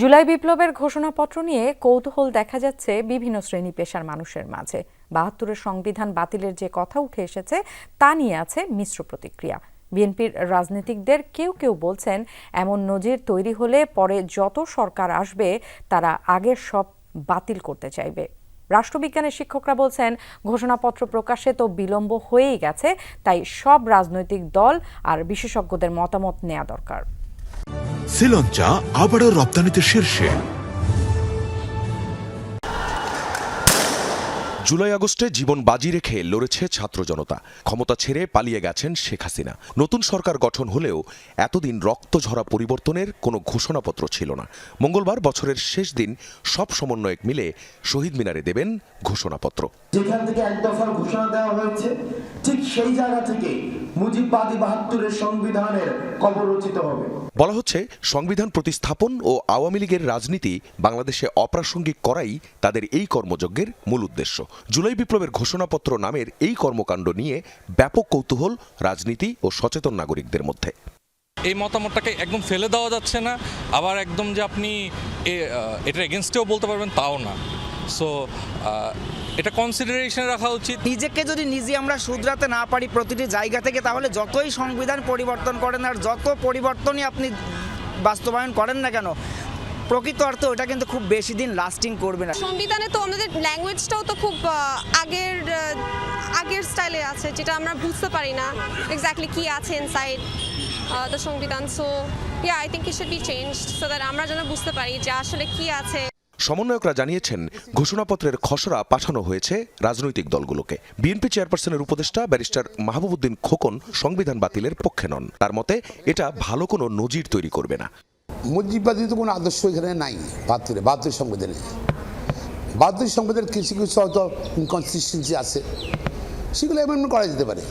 জুলাই বিপ্লবের ঘোষণাপত্র নিয়ে কৌতূহল দেখা যাচ্ছে বিভিন্ন শ্রেণি পেশার মানুষের মাঝে। বাহাত্তরের সংবিধান বাতিলের যে কথা উঠে এসেছে, তা নিয়ে আছে মিশ্র প্রতিক্রিয়া। বিএনপির রাজনীতিকদের কেউ কেউ বলছেন, এমন নজির তৈরি হলে পরে যত সরকার আসবে, তারা আগের সব বাতিল করতে চাইবে। রাষ্ট্রবিজ্ঞানের শিক্ষকরা বলছেন, ঘোষণাপত্র প্রকাশে তো বিলম্ব হয়েই গেছে, তাই সব রাজনৈতিক দল আর বিশেষজ্ঞদের মতামত নেওয়া দরকার। শ্রীলঞ্চা আবারও রপ্তানিতে শীর্ষে। জুলাই আগস্টে জীবন বাজি রেখে লড়েছে ছাত্র জনতা। ক্ষমতা ছেড়ে পালিয়ে গেছেন শেখ হাসিনা। নতুন সরকার গঠন হলেও এতদিন রক্ত ঝরা পরিবর্তনের কোনো ঘোষণাপত্র ছিল না। মঙ্গলবার বছরের শেষ দিন সব সমন্বয়ক মিলে শহীদ মিনারে দেবেন ঘোষণাপত্র। যেখান থেকে এক দফার ঘোষণা দেওয়া হয়েছে ঠিক সেই জায়গা থেকে মুজিববাদী বাহাত্তরের সংবিধানের কবর রচিত হবে। বলা হচ্ছে সংবিধান প্রতিস্থাপন ও আওয়ামী লীগের রাজনীতি বাংলাদেশে অপ্রাসঙ্গিক করাই তাদের এই কর্মযজ্ঞের মূল উদ্দেশ্য। জুলাই বিপ্লবের ঘোষণাপত্র নামের এই কর্মকাণ্ড নিয়ে ব্যাপক কৌতূহল রাজনীতি ও সচেতন নাগরিকদের মধ্যে। এই মতামতটাকে একদম ফেলে দেওয়া যাচ্ছে না আবার একদম যে আপনি এ- এটার এগেনস্টেও বলতে পারবেন তাও না। সো এটা কনসিডারেশনে রাখা উচিত। নিজেকে যদি নিজে আমরা শুধরাতে না পারি প্রতিটি জায়গা থেকে তাহলে যতই সংবিধান পরিবর্তন করেন আর যত পরিবর্তনই আপনি বাস্তবায়ন করেন না কেন প্রকৃত অর্থ ওটা কিন্তু খুব বেশি দিন লাস্টিং করবে না। সংবিধানে তো আমাদের ল্যাঙ্গুয়েজটাও তো খুব আগের আগের স্টাইলে আছে যেটা আমরা বুঝতে পারি না এক্স্যাক্টলি কি আছে ইনসাইড দ্য সংবিধান। So ya I think it should be change so that আমরা যেন বুঝতে পারি যে আসলে কি আছে। সমন্বয়করা জানিয়েছেন ঘোষণাপত্রের খসড়া পাঠানো হয়েছে রাজনৈতিক দলগুলোকে। বিএনপি চেয়ারপারসনের উপদেষ্টা ব্যারিস্টার মাহবুবুদ্দিন খোকন সংবিধান বাতিলের পক্ষে নন। তার মতে এটা ভালো কোনো নজির তৈরি করবে না। মুজিববাদী তো কোনো আদর্শ এখানে নাই বাহাত্তরে বাহাত্তর সংবিধানে। বাহাত্তর সংবিধানের কিছু কিছু হয়তো ইনকনসিস্টেন্সি আছে। সেগুলো অ্যামেন্ডমেন্ট করা যেতে পারে।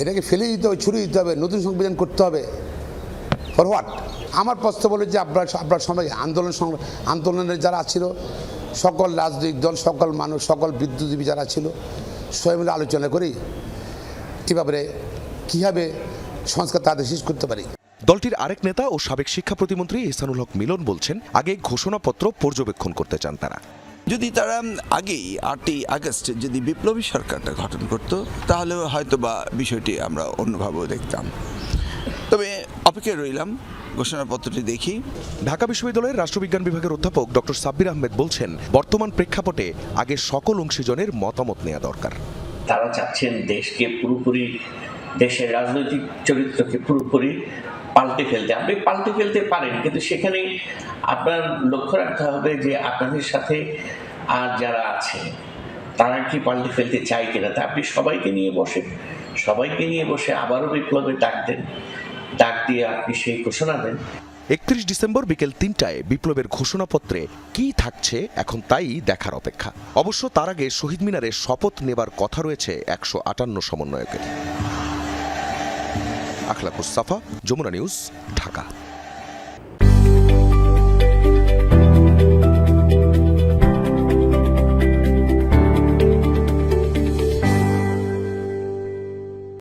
এটাকে ফেলে দিতে হবে, ছুড়ে দিতে হবে, নতুন সংবিধান করতে হবে। ফর হোয়াট আমার প্রস্তাব হলো যে আপনার আপনার সময় আন্দোলন আন্দোলনের যারা ছিল, সকল রাজনৈতিক দল, সকল মানুষ, সকল বিদ্যুৎজীবী যারা ছিল, সবাই মিলে আলোচনা করি। কী ব্যাপারে কীভাবে সংস্কার তাদের শেষ করতে পারি? দলটির আরেক নেতা ও সাবেক শিক্ষা প্রতিমন্ত্রী ইহসানুল হক মিলন বলছেন আগে ঘোষণাপত্র পর্যবেক্ষণ করতে চান তারা। যদি তারা আগেই আটই আগস্ট যদি বিপ্লবী সরকারটা গঠন করত তাহলে হয়তো বা বিষয়টি আমরা অন্যভাবেও দেখতাম। তবে অপেক্ষায় রইলাম ঘোষণাপত্রটি দেখি। ঢাকা বিশ্ববিদ্যালয়ের রাষ্ট্রবিজ্ঞান বিভাগের অধ্যাপক ডক্টর সাব্বির আহমেদ বলছেন বর্তমান প্রেক্ষাপটে আগে সকল অংশীজনের মতামত নেওয়া দরকার। তারা চাচ্ছেন দেশকে পুরোপুরি দেশের রাজনৈতিক চরিত্রকে পুরোপুরি পাল্টে ফেলতে। আপনি পাল্টে ফেলতে পারেন, কিন্তু সেখানে আপনার লক্ষ্য রাখতে হবে যে আপনাদের সাথে আর যারা আছে, তারা কি পাল্টে ফেলতে চায় কিনা? তা আপনি সবাইকে নিয়ে বসে, সবাইকে নিয়ে বসে আবারও বিপ্লবের ডাক দেন। ডাক দিয়ে আপনি সেই ঘোষণা দেন। একত্রিশ ডিসেম্বর বিকেল তিনটায় বিপ্লবের ঘোষণাপত্রে কি থাকছে এখন তাই দেখার অপেক্ষা। অবশ্য তার আগে শহীদ মিনারে শপথ নেবার কথা রয়েছে একশো আটান্ন সমন্বয়কের। আখলাকুস সাফা যমুনা নিউজ ঢাকা।